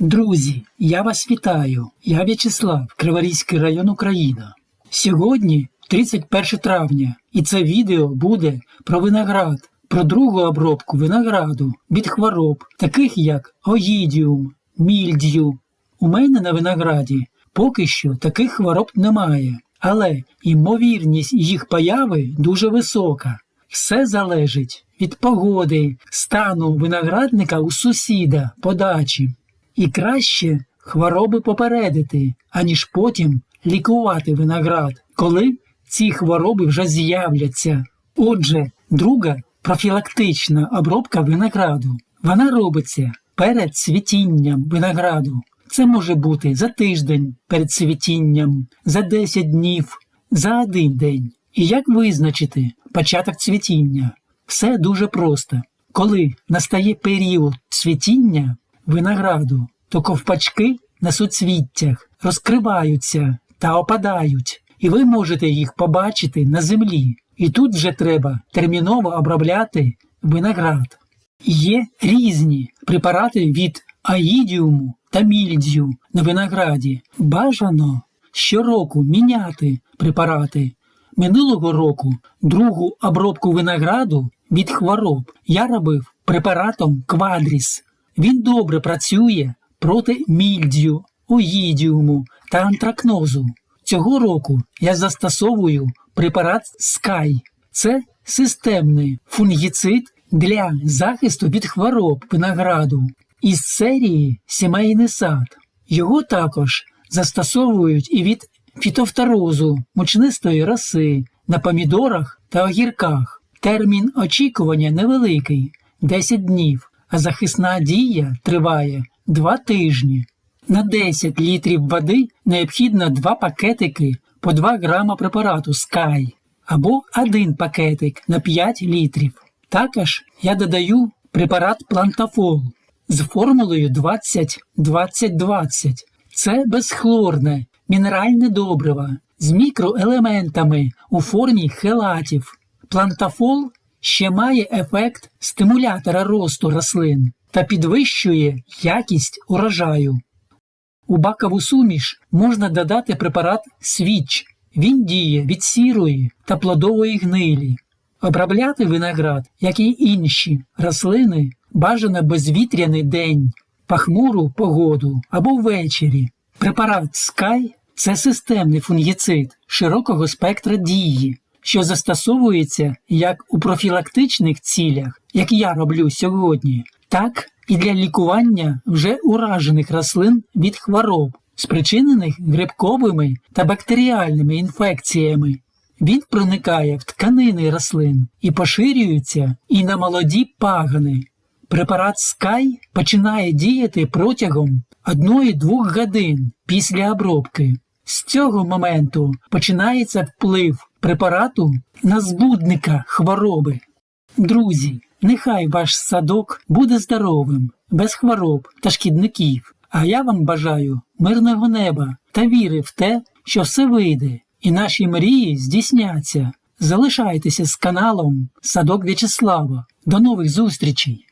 Друзі, я вас вітаю. Я В'ячеслав, Криворізький район Україна. Сьогодні 31 травня, і це відео буде про виноград, про другу обробку винограду від хвороб, таких як оїдіум, мільдію. У мене на винограді поки що таких хвороб немає, але ймовірність їх появи дуже висока. Все залежить від погоди, стану виноградника у сусіда, подачі. І краще хвороби попередити, аніж потім лікувати виноград, коли ці хвороби вже з'являться. Отже, друга профілактична обробка винограду. Вона робиться перед цвітінням винограду. Це може бути за тиждень перед цвітінням, за 10 днів, за один день. І як визначити початок цвітіння? Все дуже просто. Коли настає період цвітіння винограду, то ковпачки на суцвіттях розкриваються та опадають, і ви можете їх побачити на землі. І тут вже треба терміново обробляти виноград. Є різні препарати від аїдіуму та мільдію на винограді. Бажано щороку міняти препарати. Минулого року другу обробку винограду від хвороб я робив препаратом Квадріс. Він добре працює проти мільдію, оїдіуму та антракнозу. Цього року я застосовую препарат Sky. Це системний фунгіцид для захисту від хвороб винограду із серії Сімейний сад. Його також застосовують і від фітофторозу мучнистої роси на помідорах та огірках. Термін очікування невеликий 10 днів, а захисна дія триває 2 тижні. На 10 літрів води необхідно 2 пакетики по 2 грама препарату Sky або 1 пакетик на 5 літрів. Також я додаю препарат Плантафол з формулою 20-20-20. Це безхлорне, мінеральне добриво з мікроелементами у формі хелатів. Плантафол ще має ефект стимулятора росту рослин та підвищує якість урожаю. У бакову суміш можна додати препарат свіч. Він діє від сірої та плодової гнилі. Обробляти виноград, як і інші рослини, бажано безвітряний день, пахмуру погоду або ввечері. Препарат Sky – це системний фунгіцид широкого спектра дії, що застосовується як у профілактичних цілях, як я роблю сьогодні, так і для лікування вже уражених рослин від хвороб, спричинених грибковими та бактеріальними інфекціями. Він проникає в тканини рослин і поширюється і на молоді пагани. Препарат Sky починає діяти протягом 1-2 годин після обробки. З цього моменту починається вплив препарату на збудника хвороби. Друзі, нехай ваш садок буде здоровим, без хвороб та шкідників. А я вам бажаю мирного неба та віри в те, що все вийде, і наші мрії здійсняться. Залишайтеся з каналом Садок В'ячеслава. До нових зустрічей!